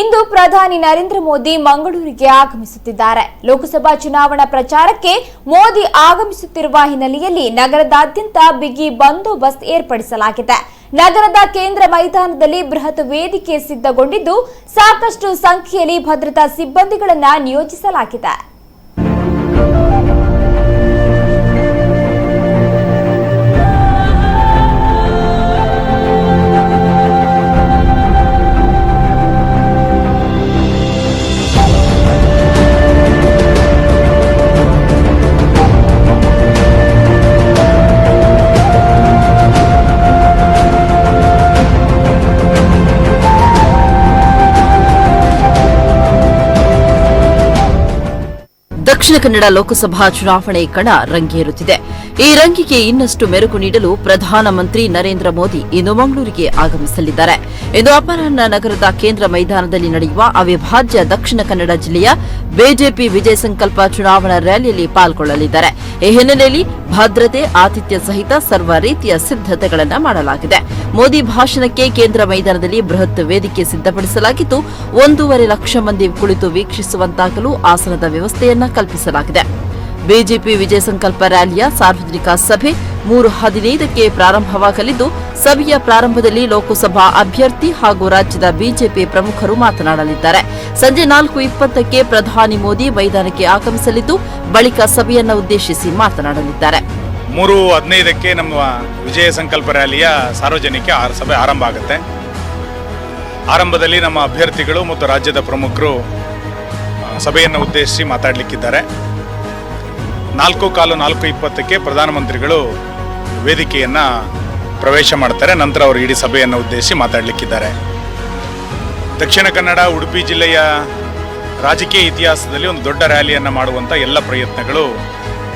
ಇಂದು ಪ್ರಧಾನಿ ನರೇಂದ್ರ ಮೋದಿ ಮಂಗಳೂರಿಗೆ ಆಗಮಿಸುತ್ತಿದ್ದಾರೆ. ಲೋಕಸಭಾ ಚುನಾವಣಾ ಪ್ರಚಾರಕ್ಕೆ ಮೋದಿ ಆಗಮಿಸುತ್ತಿರುವ ಹಿನ್ನೆಲೆಯಲ್ಲಿ ನಗರದಾದ್ಯಂತ ಬಿಗಿ ಬಂದೋಬಸ್ತ್ ಏರ್ಪಡಿಸಲಾಗಿದೆ. ನಗರದ ಕೇಂದ್ರ ಮೈದಾನದಲ್ಲಿ ಬೃಹತ್ ವೇದಿಕೆ ಸಿದ್ಧಗೊಂಡಿದ್ದು, ಸಾಕಷ್ಟು ಸಂಖ್ಯೆಯಲ್ಲಿ ಭದ್ರತಾ ಸಿಬ್ಬಂದಿಗಳನ್ನು ನಿಯೋಜಿಸಲಾಗಿದೆ. ದಕ್ಷಿಣ ಕನ್ನಡ ಲೋಕಸಭಾ ಚುನಾವಣೆ ಕಣ ರಂಗೇರುತ್ತಿದೆ. ಈ ರಂಗಿಗೆ ಇನ್ನಷ್ಟು ಮೆರುಗು ನೀಡಲು ಪ್ರಧಾನಮಂತ್ರಿ ನರೇಂದ್ರ ಮೋದಿ ಇಂದು ಮಂಗಳೂರಿಗೆ ಆಗಮಿಸಲಿದ್ದಾರೆ. ಇಂದು ಅಪರಾಹ್ನ ನಗರದ ಕೇಂದ್ರ ಮೈದಾನದಲ್ಲಿ ನಡೆಯುವ ಅವಿಭಾಜ್ಯ ದಕ್ಷಿಣ ಕನ್ನಡ ಜಿಲ್ಲೆಯ ಬಿಜೆಪಿ ವಿಜಯ ಸಂಕಲ್ಪ ಚುನಾವಣಾ ರ್ಯಾಲಿಯಲ್ಲಿ ಪಾಲ್ಗೊಳ್ಳಲಿದ್ದಾರೆ. ಈ ಹಿನ್ನೆಲೆಯಲ್ಲಿ ಭದ್ರತೆ, ಆತಿಥ್ಯ ಸಹಿತ ಸರ್ವ ರೀತಿಯ ಸಿದ್ದತೆಗಳನ್ನು ಮಾಡಲಾಗಿದೆ. ಮೋದಿ ಭಾಷಣಕ್ಕೆ ಕೇಂದ್ರ ಮೈದಾನದಲ್ಲಿ ಬೃಹತ್ ವೇದಿಕೆ ಸಿದ್ಧಪಡಿಸಲಾಗಿದ್ದು, ಒಂದೂವರೆ ಲಕ್ಷ ಮಂದಿ ಕುಳಿತು ವೀಕ್ಷಿಸುವಂತಾಗಲು ಆಸನದ ವ್ಯವಸ್ಥೆಯನ್ನ ಕಲ್ಪಿಸಲಾಗಿದೆ. ಬಿಜೆಪಿ ವಿಜಯ ಸಂಕಲ್ಪ ರ್ಯಾಲಿಯ ಸಾರ್ವಜನಿಕ ಸಭೆ ಮೂರು ಹದಿನೈದಕ್ಕೆ ಪ್ರಾರಂಭವಾಗಲಿದ್ದು, ಸಭೆಯ ಪ್ರಾರಂಭದಲ್ಲಿ ಲೋಕಸಭಾ ಅಭ್ಯರ್ಥಿ ಹಾಗೂ ರಾಜ್ಯದ ಬಿಜೆಪಿ ಪ್ರಮುಖರು ಮಾತನಾಡಲಿದ್ದಾರೆ. ಸಂಜೆ ನಾಲ್ಕು ಇಪ್ಪತ್ತಕ್ಕೆ ಪ್ರಧಾನಿ ಮೋದಿ ಮೈದಾನಕ್ಕೆ ಆಗಮಿಸಲಿದ್ದು, ಬಳಿಕ ಸಭೆಯನ್ನು ಉದ್ದೇಶಿಸಿ ಮಾತನಾಡಲಿದ್ದಾರೆ. ಮೂರು ಹದಿನೈದಕ್ಕೆ ನಮ್ಮ ವಿಜಯ ಸಂಕಲ್ಪ ರ್ಯಾಲಿಯ ಸಾರ್ವಜನಿಕ ಸಭೆ ಆರಂಭ ಆಗುತ್ತೆ. ಆರಂಭದಲ್ಲಿ ನಮ್ಮ ಅಭ್ಯರ್ಥಿಗಳು ಮತ್ತು ರಾಜ್ಯದ ಪ್ರಮುಖರು ಸಭೆಯನ್ನು ಉದ್ದೇಶಿಸಿ ಮಾತಾಡಲಿಕ್ಕಿದ್ದಾರೆ. ನಾಲ್ಕು ಕಾಲು ನಾಲ್ಕು ಇಪ್ಪತ್ತಕ್ಕೆ ಪ್ರಧಾನಮಂತ್ರಿಗಳು ವೇದಿಕೆಯನ್ನು ಪ್ರವೇಶ ಮಾಡ್ತಾರೆ. ನಂತರ ಅವರು ಇಡೀ ಸಭೆಯನ್ನು ಉದ್ದೇಶಿಸಿ ಮಾತಾಡಲಿಕ್ಕಿದ್ದಾರೆ. ದಕ್ಷಿಣ ಕನ್ನಡ, ಉಡುಪಿ ಜಿಲ್ಲೆಯ ರಾಜಕೀಯ ಇತಿಹಾಸದಲ್ಲಿ ಒಂದು ದೊಡ್ಡ ರ್ಯಾಲಿಯನ್ನು ಮಾಡುವಂಥ ಎಲ್ಲ ಪ್ರಯತ್ನಗಳು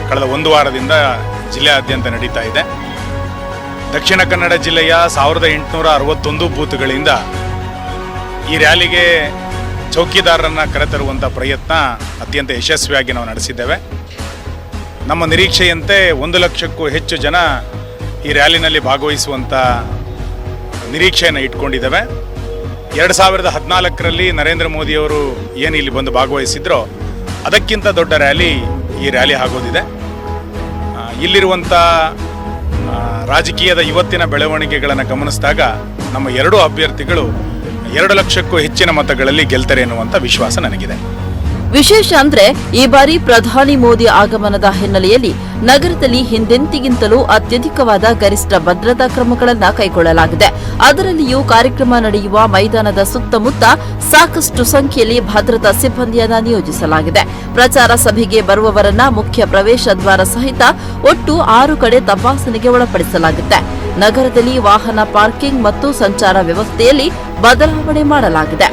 ಕಳೆದ ಒಂದು ವಾರದಿಂದ ಜಿಲ್ಲೆಯಾದ್ಯಂತ ನಡೀತಾ ಇದೆ. ದಕ್ಷಿಣ ಕನ್ನಡ ಜಿಲ್ಲೆಯ ಸಾವಿರದ ಎಂಟುನೂರ ಅರವತ್ತೊಂದು ಬೂತ್ಗಳಿಂದ ಈ ರ್ಯಾಲಿಗೆ ಚೌಕಿದಾರರನ್ನು ಕರೆತರುವಂಥ ಪ್ರಯತ್ನ ಅತ್ಯಂತ ಯಶಸ್ವಿಯಾಗಿ ನಾವು ನಡೆಸಿದ್ದೇವೆ. ನಮ್ಮ ನಿರೀಕ್ಷೆಯಂತೆ ಒಂದು ಲಕ್ಷಕ್ಕೂ ಹೆಚ್ಚು ಜನ ಈ ರ್ಯಾಲಿನಲ್ಲಿ ಭಾಗವಹಿಸುವಂಥ ನಿರೀಕ್ಷೆಯನ್ನು ಇಟ್ಕೊಂಡಿದ್ದೇವೆ. ಎರಡು ಸಾವಿರದ ಹದಿನಾಲ್ಕರಲ್ಲಿ ನರೇಂದ್ರ ಮೋದಿಯವರು ಏನು ಇಲ್ಲಿ ಬಂದು ಭಾಗವಹಿಸಿದ್ರೋ ಅದಕ್ಕಿಂತ ದೊಡ್ಡ ರ್ಯಾಲಿ ಈ ರ್ಯಾಲಿ ಆಗೋದಿದೆ. ಇಲ್ಲಿರುವಂಥ ರಾಜಕೀಯದ ಇವತ್ತಿನ ಬೆಳವಣಿಗೆಗಳನ್ನು ಗಮನಿಸಿದಾಗ ನಮ್ಮ ಎರಡೂ ಅಭ್ಯರ್ಥಿಗಳು ಎರಡು ಲಕ್ಷಕ್ಕೂ ಹೆಚ್ಚಿನ ಮತಗಳಲ್ಲಿ ಗೆಲ್ತಾರೆ ಎನ್ನುವಂಥ ವಿಶ್ವಾಸ ನನಗಿದೆ. ವಿಶೇಷ ಅಂದ್ರೆ ಈ ಬಾರಿ ಪ್ರಧಾನಿ ಮೋದಿ ಆಗಮನದ ಹಿನ್ನೆಲೆಯಲ್ಲಿ ನಗರದಲ್ಲಿ ಹಿಂದೆಂದಿಗಿಂತಲೂ ಅತ್ಯಧಿಕವಾದ ಗರಿಷ್ಠ ಭದ್ರತಾ ಕ್ರಮಗಳನ್ನು ಕೈಗೊಳ್ಳಲಾಗಿದೆ. ಅದರಲ್ಲಿಯೂ ಕಾರ್ಯಕ್ರಮ ನಡೆಯುವ ಮೈದಾನದ ಸುತ್ತಮುತ್ತ ಸಾಕಷ್ಟು ಸಂಖ್ಯೆಯಲ್ಲಿ ಭದ್ರತಾ ಸಿಬ್ಬಂದಿಯನ್ನು ನಿಯೋಜಿಸಲಾಗಿದೆ. ಪ್ರಚಾರ ಸಭೆಗೆ ಬರುವವರನ್ನ ಮುಖ್ಯ ಪ್ರವೇಶ ದ್ವಾರ ಸಹಿತ ಒಟ್ಟು ಆರು ಕಡೆ ತಪಾಸಣೆಗೆ ಒಳಪಡಿಸಲಾಗುತ್ತೆ. ನಗರದಲ್ಲಿ ವಾಹನ ಪಾರ್ಕಿಂಗ್ ಮತ್ತು ಸಂಚಾರ ವ್ಯವಸ್ಥೆಯಲ್ಲಿ ಬದಲಾವಣೆ ಮಾಡಲಾಗಿದೆ.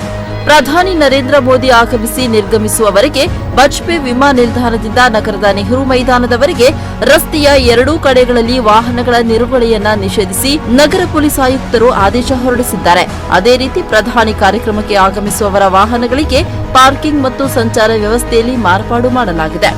ಪ್ರಧಾನಿ ನರೇಂದ್ರ ಮೋದಿ ಆಗಮಿಸಿ ನಿರ್ಗಮಿಸುವವರೆಗೆ ಬಜ್ಪೆ ವಿಮಾನ ನಿಲ್ದಾಣದಿಂದ ನಗರದ ನೆಹರು ಮೈದಾನದವರೆಗೆ ರಸ್ತೆಯ ಎರಡೂ ಕಡೆಗಳಲ್ಲಿ ವಾಹನಗಳ ನಿರ್ವಹಣೆಯನ್ನ ನಿಷೇಧಿಸಿ ನಗರ ಪೊಲೀಸ್ ಆಯುಕ್ತರು ಆದೇಶ ಹೊರಡಿಸಿದ್ದಾರೆ. ಅದೇ ರೀತಿ ಪ್ರಧಾನಿ ಕಾರ್ಯಕ್ರಮಕ್ಕೆ ಆಗಮಿಸುವವರ ವಾಹನಗಳಿಗೆ ಪಾರ್ಕಿಂಗ್ ಮತ್ತು ಸಂಚಾರ ವ್ಯವಸ್ಥೆಯಲ್ಲಿ ಮಾರ್ಪಾಡು ಮಾಡಲಾಗಿದೆ.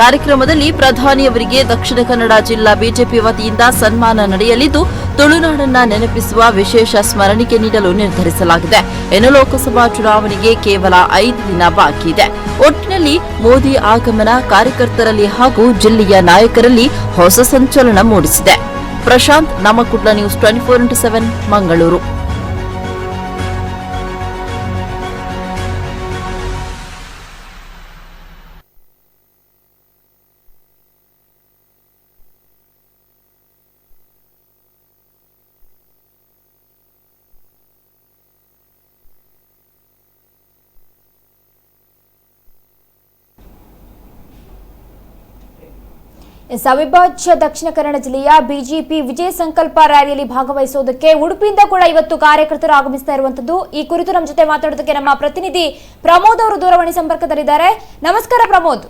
ಕಾರ್ಯಕ್ರಮದಲ್ಲಿ ಪ್ರಧಾನಿಯವರಿಗೆ ದಕ್ಷಿಣ ಕನ್ನಡ ಜಿಲ್ಲಾ ಬಿಜೆಪಿ ವತಿಯಿಂದ ಸನ್ಮಾನ ನಡೆಯಲಿದ್ದು, ತುಳುನಾಡನ್ನ ನೆನಪಿಸುವ ವಿಶೇಷ ಸ್ಮರಣಿಕೆ ನೀಡಲು ನಿರ್ಧರಿಸಲಾಗಿದೆ. ಇನ್ನು ಲೋಕಸಭಾ ಚುನಾವಣೆಗೆ ಕೇವಲ ಐದು ದಿನ ಬಾಕಿ ಇದೆ. ಒಟ್ಟಿನಲ್ಲಿ ಮೋದಿ ಆಗಮನ ಕಾರ್ಯಕರ್ತರಲ್ಲಿ ಹಾಗೂ ಜಿಲ್ಲೆಯ ನಾಯಕರಲ್ಲಿ ಹೊಸ ಸಂಚಲನ ಮೂಡಿಸಿದೆ. Prashant Namakudla news twenty four into seven, Mangaluru. S, ಅವಿಭಾಜ್ಯ ದಕ್ಷಿಣ ಕನ್ನಡ ಜಿಲ್ಲೆಯ ಬಿಜೆಪಿ ವಿಜಯ ಸಂಕಲ್ಪ ರ್ಯಾಲಿಯಲ್ಲಿ ಭಾಗವಹಿಸುವುದಕ್ಕೆ ಉಡುಪಿಯಿಂದ ಕೂಡ ಇವತ್ತು ಕಾರ್ಯಕರ್ತರು ಆಗಮಿಸ್ತಾ ಇರುವಂತದ್ದು ಈ ಕುರಿತು ನಮ್ಮ ಜೊತೆ ಮಾತಾಡೋದಕ್ಕೆ ನಮ್ಮ ಪ್ರತಿನಿಧಿ ಪ್ರಮೋದ್ ಅವರು ದೂರವಾಣಿ ಸಂಪರ್ಕದಲ್ಲಿದ್ದಾರೆ. ನಮಸ್ಕಾರ ಪ್ರಮೋದ್.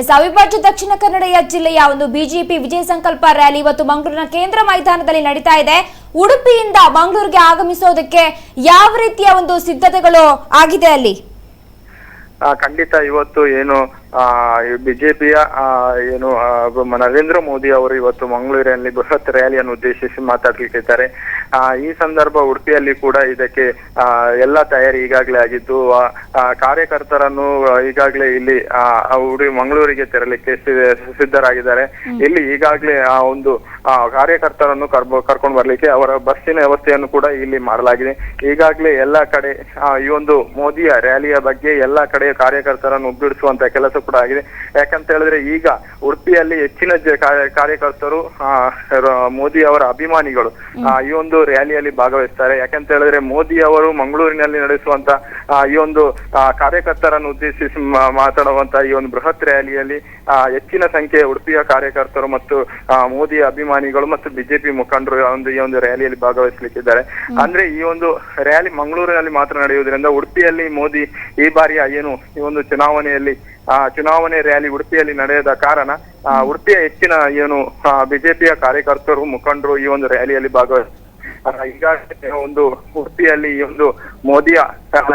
ಎಸ್ ಅವಿಭಾಜ್ಯ ದಕ್ಷಿಣ ಕನ್ನಡ ಜಿಲ್ಲೆಯ ಒಂದು ಬಿಜೆಪಿ ವಿಜಯ ಸಂಕಲ್ಪ ರ್ಯಾಲಿ ಇವತ್ತು ಮಂಗಳೂರಿನ ಕೇಂದ್ರ ಮೈದಾನದಲ್ಲಿ ನಡೀತಾ ಇದೆ. ಉಡುಪಿಯಿಂದ ಮಂಗಳೂರಿಗೆ ಆಗಮಿಸೋದಕ್ಕೆ ಯಾವ ರೀತಿಯ ಒಂದು ಸಿದ್ಧತೆಗಳು ಆಗಿದೆ ಅಲ್ಲಿ? ಖಂಡಿತ ಇವತ್ತು ಏನು ಬಿಜೆಪಿಯ ಏನು ನರೇಂದ್ರ ಮೋದಿ ಅವರು ಇವತ್ತು ಮಂಗಳೂರಿನಲ್ಲಿ ಬೃಹತ್ ರ್ಯಾಲಿಯನ್ನು ಉದ್ದೇಶಿಸಿ ಮಾತಾಡ್ಲಿಕ್ಕಿದ್ದಾರೆ. ಈ ಸಂದರ್ಭ ಉಡುಪಿಯಲ್ಲಿ ಕೂಡ ಇದಕ್ಕೆ ಆ, ಎಲ್ಲ ತಯಾರಿ ಈಗಾಗಲೇ ಆಗಿದ್ದು ಕಾರ್ಯಕರ್ತರನ್ನು ಈಗಾಗಲೇ ಇಲ್ಲಿ ಆ, ಆ, ಉಡಿ ಮಂಗಳೂರಿಗೆ ತೆರಳಿಕ್ಕೆ ಸಿದ್ಧರಾಗಿದ್ದಾರೆ. ಇಲ್ಲಿ ಈಗಾಗಲೇ ಆ ಒಂದು ಕಾರ್ಯಕರ್ತರನ್ನು ಕರ್ಬ ಕರ್ಕೊಂಡು ಬರ್ಲಿಕ್ಕೆ ಅವರ ಬಸ್ಸಿನ ವ್ಯವಸ್ಥೆಯನ್ನು ಕೂಡ ಇಲ್ಲಿ ಮಾಡಲಾಗಿದೆ. ಈಗಾಗಲೇ ಎಲ್ಲ ಕಡೆ ಈ ಒಂದು ಮೋದಿಯ ರ್ಯಾಲಿಯ ಬಗ್ಗೆ ಎಲ್ಲ ಕಡೆ ಕಾರ್ಯಕರ್ತರನ್ನು ಉಬ್ಬಿಡಿಸುವಂತ ಕೆಲಸ ಕೂಡ ಆಗಿದೆ. ಯಾಕಂತ ಹೇಳಿದ್ರೆ ಈಗ ಉಡುಪಿಯಲ್ಲಿ ಹೆಚ್ಚಿನ ಕಾರ್ಯಕರ್ತರು ಮೋದಿ ಅವರ ಅಭಿಮಾನಿಗಳು ಈ ಒಂದು ರ್ಯಾಲಿಯಲ್ಲಿ ಭಾಗವಹಿಸ್ತಾರೆ. ಯಾಕಂತ ಹೇಳಿದ್ರೆ ಮೋದಿ ಅವರು ಮಂಗಳೂರಿನಲ್ಲಿ ನಡೆಸುವಂತ ಈ ಒಂದು ಕಾರ್ಯಕರ್ತರನ್ನು ಉದ್ದೇಶಿಸಿ ಮಾತಾಡುವಂತ ಈ ಒಂದು ಬೃಹತ್ ರ್ಯಾಲಿಯಲ್ಲಿ ಹೆಚ್ಚಿನ ಸಂಖ್ಯೆಯ ಉಡುಪಿಯ ಕಾರ್ಯಕರ್ತರು ಮತ್ತು ಮೋದಿ ಅಭಿಮಾನಿಗಳು ಮತ್ತು ಬಿಜೆಪಿ ಮುಖಂಡರು ಒಂದು ಈ ಒಂದು ರ್ಯಾಲಿಯಲ್ಲಿ ಭಾಗವಹಿಸಲಿಕ್ಕಿದ್ದಾರೆ. ಅಂದ್ರೆ ಈ ಒಂದು ರ್ಯಾಲಿ ಮಂಗಳೂರಿನಲ್ಲಿ ಮಾತ್ರ ನಡೆಯುವುದರಿಂದ ಉಡುಪಿಯಲ್ಲಿ ಮೋದಿ ಈ ಬಾರಿಯ ಏನು ಈ ಒಂದು ಚುನಾವಣೆಯಲ್ಲಿ ಆ ಚುನಾವಣೆ ರ್ಯಾಲಿ ಉಡುಪಿಯಲ್ಲಿ ನಡೆಯದ ಕಾರಣ ಆ, ಉಡುಪಿಯ ಹೆಚ್ಚಿನ ಏನು ಬಿಜೆಪಿಯ ಕಾರ್ಯಕರ್ತರು ಮುಖಂಡರು ಈ ಒಂದು ರ್ಯಾಲಿಯಲ್ಲಿ ಭಾಗವಹಿಸ ಆ, ಈಗಾಗಲೇ ಒಂದು ಉಡುಪಿಯಲ್ಲಿ ಈ ಒಂದು ಮೋದಿಯ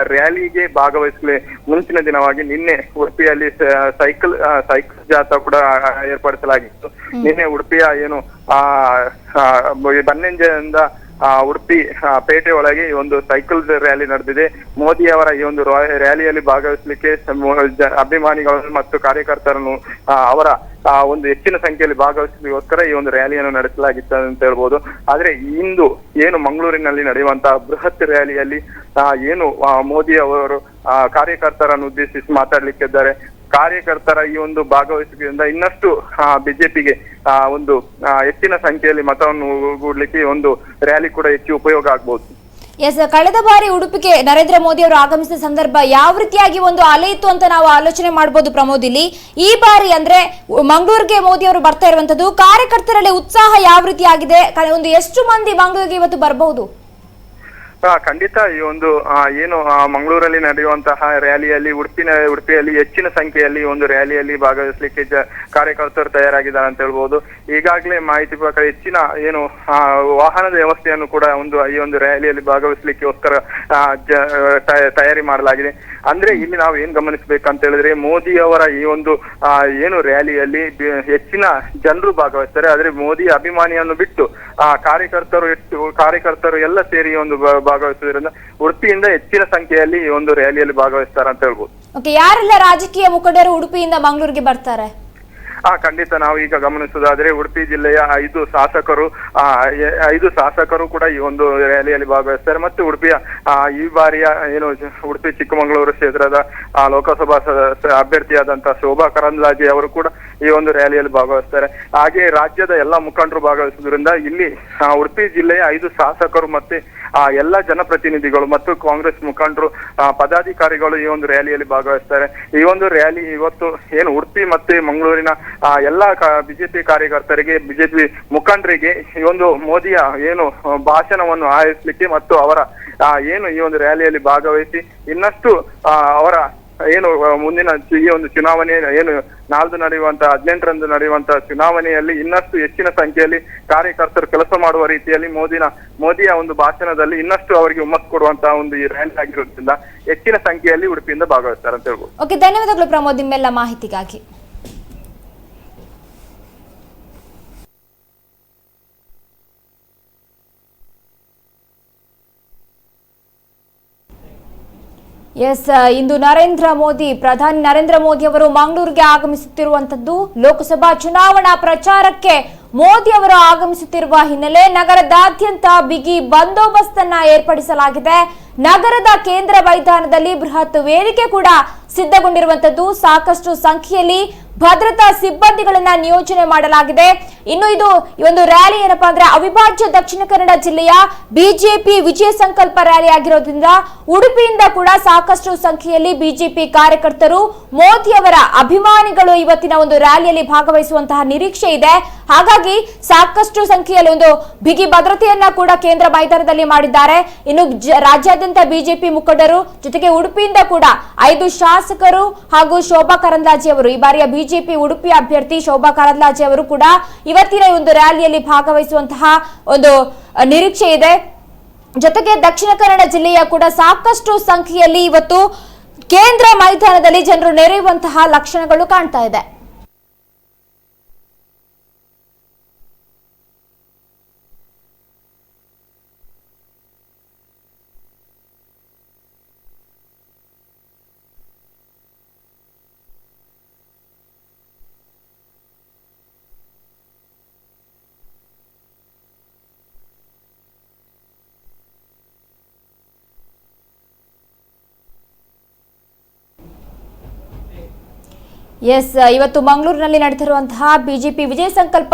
ರ್ಯಾಲಿಗೆ ಭಾಗವಹಿಸಲಿ ಮುಂಚಿನ ದಿನವಾಗಿ ನಿನ್ನೆ ಉಡುಪಿಯಲ್ಲಿ ಸೈಕಲ್ ಸೈಕಲ್ ಜಾಥಾ ಕೂಡ ಏರ್ಪಡಿಸಲಾಗಿತ್ತು. ನಿನ್ನೆ ಉಡುಪಿಯ ಏನು ಆ ಬನ್ನಂಜೆಯಿಂದ ಉಡುಪಿ ಪೇಟೆ ಒಳಗೆ ಈ ಒಂದು ಸೈಕಲ್ ರ್ಯಾಲಿ ನಡೆದಿದೆ. ಮೋದಿ ಅವರ ಈ ಒಂದು ರ್ಯಾಲಿಯಲ್ಲಿ ಭಾಗವಹಿಸಲಿಕ್ಕೆ ಅಭಿಮಾನಿಗಳನ್ನು ಮತ್ತು ಕಾರ್ಯಕರ್ತರನ್ನು ಅವರ ಒಂದು ಹೆಚ್ಚಿನ ಸಂಖ್ಯೆಯಲ್ಲಿ ಭಾಗವಹಿಸಲಿಕ್ಕೋಸ್ಕರ ಈ ಒಂದು ರ್ಯಾಲಿಯನ್ನು ನಡೆಸಲಾಗಿತ್ತು ಅಂತ ಹೇಳ್ಬೋದು. ಆದ್ರೆ ಇಂದು ಏನು ಮಂಗಳೂರಿನಲ್ಲಿ ನಡೆಯುವಂತಹ ಬೃಹತ್ ರ್ಯಾಲಿಯಲ್ಲಿ ಏನು ಮೋದಿ ಅವರು ಕಾರ್ಯಕರ್ತರನ್ನು ಉದ್ದೇಶಿಸಿ ಮಾತಾಡ್ಲಿಕ್ಕಿದ್ದಾರೆ. ಕಾರ್ಯಕರ್ತರ ಈ ಒಂದು ಭಾಗವಹಿಸುವುದರಿಂದ ಇನ್ನಷ್ಟು ಬಿಜೆಪಿಗೆ ಒಂದು ಆ, ಹೆಚ್ಚಿನ ಸಂಖ್ಯೆಯಲ್ಲಿ ಮತವನ್ನು ಗೂಡ್ಲಿಕ್ಕೆ ಒಂದು ರ್ಯಾಲಿ ಕೂಡ ಹೆಚ್ಚು ಉಪಯೋಗ ಆಗ್ಬಹುದು ಎಸ್ ಕಳೆದ ಬಾರಿ ಉಡುಪಿಗೆ ನರೇಂದ್ರ ಮೋದಿ ಅವರು ಆಗಮಿಸಿದ ಸಂದರ್ಭ ಯಾವ ರೀತಿಯಾಗಿ ಒಂದು ಅಲೆ ಇತ್ತು ಅಂತ ನಾವು ಆಲೋಚನೆ ಮಾಡಬಹುದು ಪ್ರಮೋದ್ ಇಲ್ಲಿ? ಈ ಬಾರಿ ಅಂದ್ರೆ ಮಂಗಳೂರಿಗೆ ಮೋದಿ ಅವರು ಬರ್ತಾ ಇರುವಂತದ್ದು ಕಾರ್ಯಕರ್ತರಲ್ಲಿ ಉತ್ಸಾಹ ಯಾವ ರೀತಿಯಾಗಿದೆ? ಆಗಿದೆ ಒಂದು ಎಷ್ಟು ಮಂದಿ ಮಂಗಳೂರಿಗೆ ಇವತ್ತು ಬರಬಹುದು? ಖಂಡಿತ ಈ ಒಂದು ಏನು ಮಂಗಳೂರಲ್ಲಿ ನಡೆಯುವಂತಹ ರ್ಯಾಲಿಯಲ್ಲಿ ಉಡುಪಿನ ಉಡುಪಿಯಲ್ಲಿ ಹೆಚ್ಚಿನ ಸಂಖ್ಯೆಯಲ್ಲಿ ಒಂದು ರ್ಯಾಲಿಯಲ್ಲಿ ಭಾಗವಹಿಸಲಿಕ್ಕೆ ಕಾರ್ಯಕರ್ತರು ತಯಾರಾಗಿದ್ದಾರೆ ಅಂತ ಹೇಳ್ಬೋದು. ಈಗಾಗಲೇ ಮಾಹಿತಿ ಪ್ರಕಾರ ಹೆಚ್ಚಿನ ಏನು ವಾಹನದ ವ್ಯವಸ್ಥೆಯನ್ನು ಕೂಡ ಒಂದು ಈ ಒಂದು ರ್ಯಾಲಿಯಲ್ಲಿ ಭಾಗವಹಿಸಲಿಕ್ಕೋಸ್ಕರ ಆ, ಜ- ತಯಾರಿ ಮಾಡಲಾಗಿದೆ. ಅಂದ್ರೆ ಇಲ್ಲಿ ನಾವು ಏನ್ ಗಮನಿಸಬೇಕಂತ ಹೇಳಿದ್ರೆ ಮೋದಿ ಅವರ ಈ ಒಂದು ಏನು ರ್ಯಾಲಿಯಲ್ಲಿ ಹೆಚ್ಚಿನ ಜನರು ಭಾಗವಹಿಸ್ತಾರೆ. ಆದ್ರೆ ಮೋದಿ ಅಭಿಮಾನಿಯನ್ನು ಬಿಟ್ಟು ಆ ಕಾರ್ಯಕರ್ತರು ಕಾರ್ಯಕರ್ತರು ಎಲ್ಲ ಸೇರಿ ಒಂದು ಭಾಗವಹಿಸುವುದರಿಂದ ಉಡುಪಿಯಿಂದ ಹೆಚ್ಚಿನ ಸಂಖ್ಯೆಯಲ್ಲಿ ಈ ಒಂದು ರ್ಯಾಲಿಯಲ್ಲಿ ಭಾಗವಹಿಸ್ತಾರೆ ಅಂತ ಹೇಳ್ಬೋದು. ಓಕೆ ಯಾರೆಲ್ಲ ರಾಜಕೀಯ ಮುಖಂಡರು ಉಡುಪಿಯಿಂದ ಮಂಗಳೂರಿಗೆ ಬರ್ತಾರೆ? ಆ ಖಂಡಿತ ನಾವು ಈಗ ಗಮನಿಸುವುದಾದ್ರೆ ಉಡುಪಿ ಜಿಲ್ಲೆಯ ಐದು ಶಾಸಕರು ಆ ಐದು ಶಾಸಕರು ಕೂಡ ಈ ಒಂದು ರ್ಯಾಲಿಯಲ್ಲಿ ಭಾಗವಹಿಸ್ತಾರೆ. ಮತ್ತು ಉಡುಪಿಯ ಆ, ಈ ಬಾರಿಯ ಏನು ಉಡುಪಿ ಚಿಕ್ಕಮಗಳೂರು ಕ್ಷೇತ್ರದ ಲೋಕಸಭಾ ಅಭ್ಯರ್ಥಿಯಾದಂತಹ ಶೋಭಾ ಕರಂದ್ಲಾಜೆ ಅವರು ಕೂಡ ಈ ಒಂದು ರ್ಯಾಲಿಯಲ್ಲಿ ಭಾಗವಹಿಸ್ತಾರೆ. ಹಾಗೆ ರಾಜ್ಯದ ಎಲ್ಲ ಮುಖಂಡರು ಭಾಗವಹಿಸುವುದರಿಂದ ಇಲ್ಲಿ ಉಡುಪಿ ಜಿಲ್ಲೆಯ ಐದು ಶಾಸಕರು ಮತ್ತೆ, ಆ, ಎಲ್ಲ ಜನಪ್ರತಿನಿಧಿಗಳು ಮತ್ತು ಕಾಂಗ್ರೆಸ್ ಮುಖಂಡರು ಪದಾಧಿಕಾರಿಗಳು ಈ ಒಂದು ರ್ಯಾಲಿಯಲ್ಲಿ ಭಾಗವಹಿಸ್ತಾರೆ. ಈ ಒಂದು ರ್ಯಾಲಿ ಇವತ್ತು ಏನು ಉಡುಪಿ ಮತ್ತೆ ಮಂಗಳೂರಿನ ಎಲ್ಲ ಬಿಜೆಪಿ ಕಾರ್ಯಕರ್ತರಿಗೆ, ಬಿಜೆಪಿ ಮುಖಂಡರಿಗೆ ಈ ಒಂದು ಮೋದಿಯ ಏನು ಭಾಷಣವನ್ನು ಆಯೋಜಿಸಲಿಕ್ಕೆ ಮತ್ತು ಅವರ ಏನು ಈ ಒಂದು ರ್ಯಾಲಿಯಲ್ಲಿ ಭಾಗವಹಿಸಿ ಇನ್ನಷ್ಟು ಅವರ ಏನು ಮುಂದಿನ ಈ ಒಂದು ಚುನಾವಣೆ, ಏನು, ನಾಲ್ದು ನಡೆಯುವಂತಹ ಹದಿನೆಂಟರಂದು ನಡೆಯುವಂತಹ ಚುನಾವಣೆಯಲ್ಲಿ ಇನ್ನಷ್ಟು ಹೆಚ್ಚಿನ ಸಂಖ್ಯೆಯಲ್ಲಿ ಕಾರ್ಯಕರ್ತರು ಕೆಲಸ ಮಾಡುವ ರೀತಿಯಲ್ಲಿ ಮೋದಿನ, ಮೋದಿಯ ಒಂದು ಭಾಷಣದಲ್ಲಿ ಇನ್ನಷ್ಟು ಅವರಿಗೆ ಉಮ್ಮತ್ ಕೊಡುವಂತಹ ಒಂದು ಈ ರ್ಯಾಲಿ ಆಗಿರೋದ್ರಿಂದ ಹೆಚ್ಚಿನ ಸಂಖ್ಯೆಯಲ್ಲಿ ಉಡುಪಿಯಿಂದ ಭಾಗವಹಿಸ್ತಾರೆ ಅಂತ ಹೇಳ್ಬೋದು. ಓಕೆ ಧನ್ಯವಾದಗಳು ಪ್ರಮೋದ್, ನಿಮ್ಮೆಲ್ಲ ಮಾಹಿತಿಗಾಗಿ. ಎಸ್ ಇಂದು ನರೇಂದ್ರ ಮೋದಿ, ಪ್ರಧಾನಿ ನರೇಂದ್ರ ಮೋದಿ ಅವರು ಮಂಗಳೂರಿಗೆ ಆಗಮಿಸುತ್ತಿರುವಂತದ್ದು ಲೋಕಸಭಾ ಚುನಾವಣಾ ಪ್ರಚಾರಕ್ಕೆ ಮೋದಿ ಅವರು ಆಗಮಿಸುತ್ತಿರುವ ಹಿನ್ನೆಲೆ ನಗರದಾದ್ಯಂತ ಬಿಗಿ ಬಂದೋಬಸ್ತ್ ಅನ್ನ ಏರ್ಪಡಿಸಲಾಗಿದೆ. ನಗರದ ಕೇಂದ್ರ ಮೈದಾನದಲ್ಲಿ ಬೃಹತ್ ವೇದಿಕೆ ಕೂಡ ಸಿದ್ಧಗೊಂಡಿರುವಂತದ್ದು ಸಾಕಷ್ಟು ಸಂಖ್ಯೆಯಲ್ಲಿ ಭದ್ರತಾ ಸಿಬ್ಬಂದಿಗಳನ್ನ ನಿಯೋಜನೆ ಮಾಡಲಾಗಿದೆ. ಇನ್ನು ಇದು ಒಂದು ರ್ಯಾಲಿ ಏನಪ್ಪಾ ಅಂದ್ರೆ ಅವಿಭಾಜ್ಯ ದಕ್ಷಿಣ ಕನ್ನಡ ಜಿಲ್ಲೆಯ ಬಿಜೆಪಿ ವಿಜಯ ಸಂಕಲ್ಪ ರ್ಯಾಲಿ ಆಗಿರೋದ್ರಿಂದ ಉಡುಪಿಯಿಂದ ಕೂಡ ಸಾಕಷ್ಟು ಸಂಖ್ಯೆಯಲ್ಲಿ ಬಿಜೆಪಿ ಕಾರ್ಯಕರ್ತರು ಮೋದಿ ಅವರ ಅಭಿಮಾನಿಗಳು ಇವತ್ತಿನ ಒಂದು ರ್ಯಾಲಿಯಲ್ಲಿ ಭಾಗವಹಿಸುವಂತಹ ನಿರೀಕ್ಷೆ ಇದೆ. ಹಾಗಾಗಿ ಸಾಕಷ್ಟು ಸಂಖ್ಯೆಯಲ್ಲಿ ಒಂದು ಬಿಗಿ ಭದ್ರತೆಯನ್ನ ಕೂಡ ಕೇಂದ್ರ ಮೈದಾನದಲ್ಲಿ ಮಾಡಿದ್ದಾರೆ. ಇನ್ನು ರಾಜ್ಯಾದ್ಯಂತ ಬಿಜೆಪಿ ಮುಖಂಡರು ಜೊತೆಗೆ ಉಡುಪಿಯಿಂದ ಕೂಡ ಐದು ಶಾಸಕರು ಹಾಗೂ ಶೋಭಾ ಕರಂದ್ಲಾಜೆ ಅವರು, ಈ ಬಾರಿಯ ಬಿಜೆಪಿ ಉಡುಪಿ ಅಭ್ಯರ್ಥಿ ಶೋಭಾ ಕರಂದ್ಲಾಜೆ ಅವರು ಕೂಡ ಇವತ್ತಿನ ಒಂದು ರ್ಯಾಲಿಯಲ್ಲಿ ಭಾಗವಹಿಸುವಂತಹ ಒಂದು ನಿರೀಕ್ಷೆ ಇದೆ. ಜೊತೆಗೆ ದಕ್ಷಿಣ ಕನ್ನಡ ಜಿಲ್ಲೆಯ ಕೂಡ ಸಾಕಷ್ಟು ಸಂಖ್ಯೆಯಲ್ಲಿ ಇವತ್ತು ಕೇಂದ್ರ ಮೈದಾನದಲ್ಲಿ ಜನರು ನೆರೆಯುವಂತಹ ಲಕ್ಷಣಗಳು ಕಾಣ್ತಾ ಇದೆ. ಎಸ್ ಇವತ್ತು ಮಂಗಳೂರಿನಲ್ಲಿ ನಡೆದಿರುವಂತಹ ಬಿಜೆಪಿ ವಿಜಯ ಸಂಕಲ್ಪ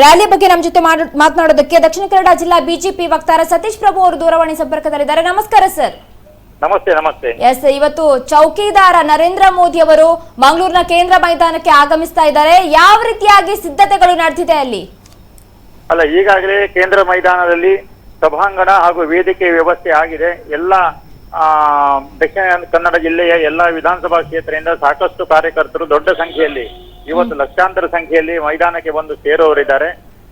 ರ್ಯಾಲಿ ಬಗ್ಗೆ ನಮ್ಮ ಜೊತೆ ಮಾತನಾಡೋದಕ್ಕೆ ದಕ್ಷಿಣ ಕನ್ನಡ ಜಿಲ್ಲಾ ಬಿಜೆಪಿ ವಕ್ತಾರ ಸತೀಶ್ ಪ್ರಭು ಅವರು ದೂರವಾಣಿ ಸಂಪರ್ಕದಲ್ಲಿದ್ದಾರೆ. ನಮಸ್ಕಾರ ಸರ್ ನಮಸ್ತೆ ನಮಸ್ತೆ. ಎಸ್ ಇವತ್ತು ಚೌಕಿದಾರ ನರೇಂದ್ರ ಮೋದಿ ಅವರು ಮಂಗಳೂರಿನ ಕೇಂದ್ರ ಮೈದಾನಕ್ಕೆ ಆಗಮಿಸ್ತಾ ಇದ್ದಾರೆ. ಯಾವ ರೀತಿಯಾಗಿ ಸಿದ್ಧತೆಗಳು ನಡೆದಿದೆ ಅಲ್ಲಿ? ಅಲ್ಲ ಈಗಾಗಲೇ ಕೇಂದ್ರ ಮೈದಾನದಲ್ಲಿ ಸಭಾಂಗಣ ಹಾಗೂ ವೇದಿಕೆ ವ್ಯವಸ್ಥೆ ಆಗಿದೆ. ಎಲ್ಲ ದಕ್ಷಿಣ ಕನ್ನಡ ಜಿಲ್ಲೆಯ ಎಲ್ಲಾ ವಿಧಾನಸಭಾ ಕ್ಷೇತ್ರದಿಂದ ಸಾಕಷ್ಟು ಕಾರ್ಯಕರ್ತರು ದೊಡ್ಡ ಸಂಖ್ಯೆಯಲ್ಲಿ ಇವತ್ತು ಲಕ್ಷಾಂತರ ಸಂಖ್ಯೆಯಲ್ಲಿ ಮೈದಾನಕ್ಕೆ ಬಂದು ಸೇರುವವರಿದ್ದಾರೆ.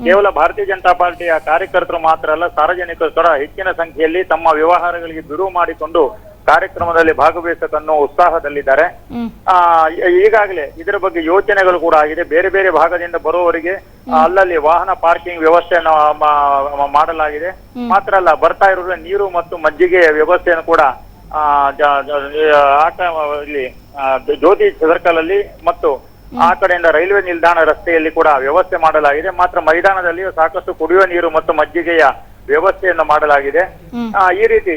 ಕೇವಲ ಭಾರತೀಯ ಜನತಾ ಪಾರ್ಟಿಯ ಕಾರ್ಯಕರ್ತರು ಮಾತ್ರ ಅಲ್ಲ ಸಾರ್ವಜನಿಕರು ಕೂಡ ಹೆಚ್ಚಿನ ಸಂಖ್ಯೆಯಲ್ಲಿ ತಮ್ಮ ವ್ಯವಹಾರಗಳಿಗೆ ಬಿಡುವು ಮಾಡಿಕೊಂಡು ಕಾರ್ಯಕ್ರಮದಲ್ಲಿ ಭಾಗವಹಿಸಕನ್ನು ಉತ್ಸಾಹದಲ್ಲಿದ್ದಾರೆ. ಆ ಈಗಾಗಲೇ ಇದರ ಬಗ್ಗೆ ಯೋಚನೆಗಳು ಕೂಡ ಆಗಿದೆ. ಬೇರೆ ಬೇರೆ ಭಾಗದಿಂದ ಬರುವವರಿಗೆ ಅಲ್ಲಲ್ಲಿ ವಾಹನ ಪಾರ್ಕಿಂಗ್ ವ್ಯವಸ್ಥೆಯನ್ನು ಮಾಡಲಾಗಿದೆ. ಮಾತ್ರ ಅಲ್ಲ ಬರ್ತಾ ಇರುವ ನೀರು ಮತ್ತು ಮಜ್ಜಿಗೆಯ ವ್ಯವಸ್ಥೆಯನ್ನು ಕೂಡ ಆಟ ಇಲ್ಲಿ ಜ್ಯೋತಿ ಸರ್ಕಲ್ ಅಲ್ಲಿ ಮತ್ತು ಆ ಕಡೆಯಿಂದ ರೈಲ್ವೆ ನಿಲ್ದಾಣ ರಸ್ತೆಯಲ್ಲಿ ಕೂಡ ವ್ಯವಸ್ಥೆ ಮಾಡಲಾಗಿದೆ. ಮಾತ್ರ ಮೈದಾನದಲ್ಲಿ ಸಾಕಷ್ಟು ಕುಡಿಯುವ ನೀರು ಮತ್ತು ಮಜ್ಜಿಗೆಯ ವ್ಯವಸ್ಥೆಯನ್ನು ಮಾಡಲಾಗಿದೆ. ಈ ರೀತಿ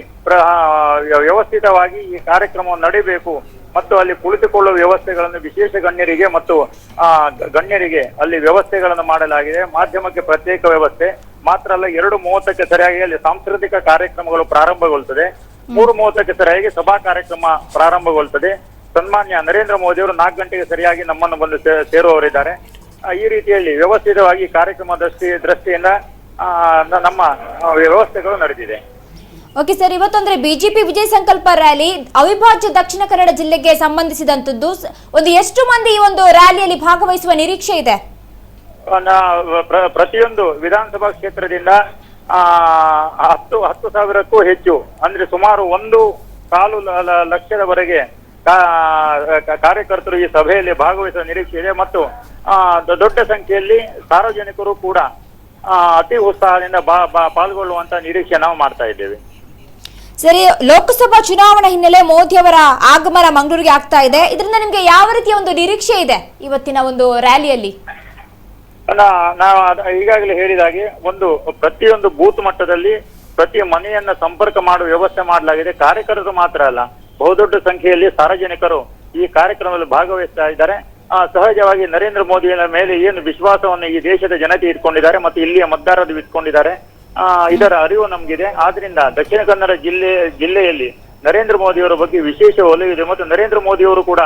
ವ್ಯವಸ್ಥಿತವಾಗಿ ಈ ಕಾರ್ಯಕ್ರಮವನ್ನು ನಡೀಬೇಕು ಮತ್ತು ಅಲ್ಲಿ ಕುಳಿತುಕೊಳ್ಳುವ ವ್ಯವಸ್ಥೆಗಳನ್ನು ವಿಶೇಷ ಗಣ್ಯರಿಗೆ ಮತ್ತು ಆ, ಗಣ್ಯರಿಗೆ ಅಲ್ಲಿ ವ್ಯವಸ್ಥೆಗಳನ್ನು ಮಾಡಲಾಗಿದೆ. ಮಾಧ್ಯಮಕ್ಕೆ ಪ್ರತ್ಯೇಕ ವ್ಯವಸ್ಥೆ. ಮಾತ್ರ ಅಲ್ಲ ಎರಡು ಮೂವತ್ತಕ್ಕೆ ಸರಿಯಾಗಿ ಅಲ್ಲಿ ಸಾಂಸ್ಕೃತಿಕ ಕಾರ್ಯಕ್ರಮಗಳು ಪ್ರಾರಂಭಗೊಳ್ಳುತ್ತದೆ ಮೂರು ಮೂವತ್ತಕ್ಕೆ ಸರಿಯಾಗಿ ಸಭಾ ಕಾರ್ಯಕ್ರಮ ಪ್ರಾರಂಭಗೊಳ್ಳುತ್ತದೆ ಸನ್ಮಾನ್ಯ ನರೇಂದ್ರ ಮೋದಿ ಅವರು ನಾಲ್ಕು ಗಂಟೆಗೆ ಸರಿಯಾಗಿ ನಮ್ಮನ್ನು ಬಂದು ಸೇರುವವರಿದ್ದಾರೆ. ಈ ರೀತಿಯಲ್ಲಿ ವ್ಯವಸ್ಥಿತವಾಗಿ ಕಾರ್ಯಕ್ರಮ ದೃಷ್ಟಿ ದೃಷ್ಟಿಯಿಂದ ನಮ್ಮ ವ್ಯವಸ್ಥೆಗಳು ನಡೆದಿದೆ. ಓಕೆ ಸರ್ ಇವತ್ತಂದ್ರೆ ಬಿಜೆಪಿ ವಿಜಯ ಸಂಕಲ್ಪ ರ್ಯಾಲಿ. ಅವಿಭಾಜ್ಯ ದಕ್ಷಿಣ ಕನ್ನಡ ಜಿಲ್ಲೆಗೆ ಸಂಬಂಧಿಸಿದಂತದ್ದು. ಒಂದು ಎಷ್ಟು ಮಂದಿ ಈ ಒಂದು ರ್ಯಾಲಿಯಲ್ಲಿ ಭಾಗವಹಿಸುವ ನಿರೀಕ್ಷೆ ಇದೆ? ಪ್ರತಿಯೊಂದು ವಿಧಾನಸಭಾ ಕ್ಷೇತ್ರದಿಂದ ಆ ಹತ್ತು ಹತ್ತು ಸಾವಿರಕ್ಕೂ ಹೆಚ್ಚು ಅಂದ್ರೆ ಸುಮಾರು ಒಂದು ಕಾಲು ಲಕ್ಷದವರೆಗೆ ಕಾರ್ಯಕರ್ತರು ಈ ಸಭೆಯಲ್ಲಿ ಭಾಗವಹಿಸುವ ನಿರೀಕ್ಷೆ ಇದೆ. ಮತ್ತು ದೊಡ್ಡ ಸಂಖ್ಯೆಯಲ್ಲಿ ಸಾರ್ವಜನಿಕರು ಕೂಡ ಅತಿ ಉತ್ಸಾಹದಿಂದ ಪಾಲ್ಗೊಳ್ಳುವಂತ ನಿರೀಕ್ಷೆ ನಾವು ಮಾಡ್ತಾ ಇದ್ದೇವೆ. ಸರಿ ಲೋಕಸಭಾ ಚುನಾವಣಾ ಹಿನ್ನೆಲೆ ಮೋದಿ ಅವರ ಆಗಮನ ಮಂಗಳೂರಿಗೆ ಆಗ್ತಾ ಇದೆ. ಇದರಿಂದ ನಿಮ್ಗೆ ಯಾವ ರೀತಿಯ ಒಂದು ನಿರೀಕ್ಷೆ ಇದೆ ಇವತ್ತಿನ ಒಂದು ರ್ಯಾಲಿಯಲ್ಲಿ? ನಾವು ಈಗಾಗಲೇ ಹೇಳಿದಾಗೆ ಒಂದು ಪ್ರತಿಯೊಂದು ಬೂತ್ ಮಟ್ಟದಲ್ಲಿ ಪ್ರತಿ ಮನೆಯನ್ನ ಸಂಪರ್ಕ ಮಾಡುವ ವ್ಯವಸ್ಥೆ ಮಾಡಲಾಗಿದೆ. ಕಾರ್ಯಕರ್ತರು ಮಾತ್ರ ಅಲ್ಲ ಬಹುದೊಡ್ಡ ಸಂಖ್ಯೆಯಲ್ಲಿ ಸಾರ್ವಜನಿಕರು ಈ ಕಾರ್ಯಕ್ರಮದಲ್ಲಿ ಭಾಗವಹಿಸ್ತಾ ಇದ್ದಾರೆ. ಸಹಜವಾಗಿ ನರೇಂದ್ರ ಮೋದಿಯ ಮೇಲೆ ಏನು ವಿಶ್ವಾಸವನ್ನು ಈ ದೇಶದ ಜನತೆ ಇಟ್ಕೊಂಡಿದ್ದಾರೆ ಮತ್ತು ಇಲ್ಲಿಯ ಮತದಾರರು ಇಟ್ಕೊಂಡಿದ್ದಾರೆ ಆ, ಇದರ ಅರಿವು ನಮ್ಗಿದೆ. ಆದ್ರಿಂದ ದಕ್ಷಿಣ ಕನ್ನಡ ಜಿಲ್ಲೆ ಜಿಲ್ಲೆಯಲ್ಲಿ ನರೇಂದ್ರ ಮೋದಿಯವರ ಬಗ್ಗೆ ವಿಶೇಷ ಒಲವಿದೆ ಮತ್ತು ನರೇಂದ್ರ ಮೋದಿಯವರು ಕೂಡ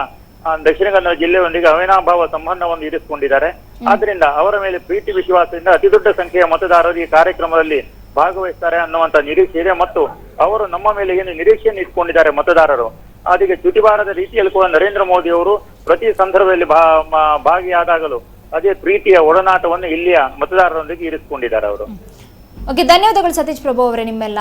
ದಕ್ಷಿಣ ಕನ್ನಡ ಜಿಲ್ಲೆಯೊಂದಿಗೆ ಅವಿನಾಭಾವ ಸಂಬಂಧವನ್ನು ಇರಿಸಿಕೊಂಡಿದ್ದಾರೆ. ಆದ್ರಿಂದ ಅವರ ಮೇಲೆ ಪ್ರೀತಿ ವಿಶ್ವಾಸದಿಂದ ಅತಿ ದೊಡ್ಡ ಸಂಖ್ಯೆಯ ಮತದಾರರು ಈ ಕಾರ್ಯಕ್ರಮದಲ್ಲಿ ಭಾಗವಹಿಸ್ತಾರೆ ಅನ್ನುವಂತ ನಿರೀಕ್ಷೆ ಇದೆ ಮತ್ತು ಅವರು ನಮ್ಮ ಮೇಲೆ ಏನು ನಿರೀಕ್ಷೆಯನ್ನು ಇಟ್ಕೊಂಡಿದ್ದಾರೆ ಮತದಾರರು ಅದಕ್ಕೆ ಚ್ಯುತಿಬಾರದ ರೀತಿಯಲ್ಲಿ ಕೂಡ ನರೇಂದ್ರ ಮೋದಿ ಅವರು ಪ್ರತಿ ಸಂದರ್ಭದಲ್ಲಿ ಭಾಗಿಯಾದಾಗಲೂ ಅದೇ ಪ್ರೀತಿಯ ಒಡನಾಟವನ್ನು ಇಲ್ಲಿಯ ಮತದಾರರೊಂದಿಗೆ ಇರಿಸಿಕೊಂಡಿದ್ದಾರೆ ಅವರು. ಓಕೆ ಧನ್ಯವಾದಗಳು ಸತೀಶ್ ಪ್ರಭು ಅವರೇ ನಿಮ್ಮೆಲ್ಲ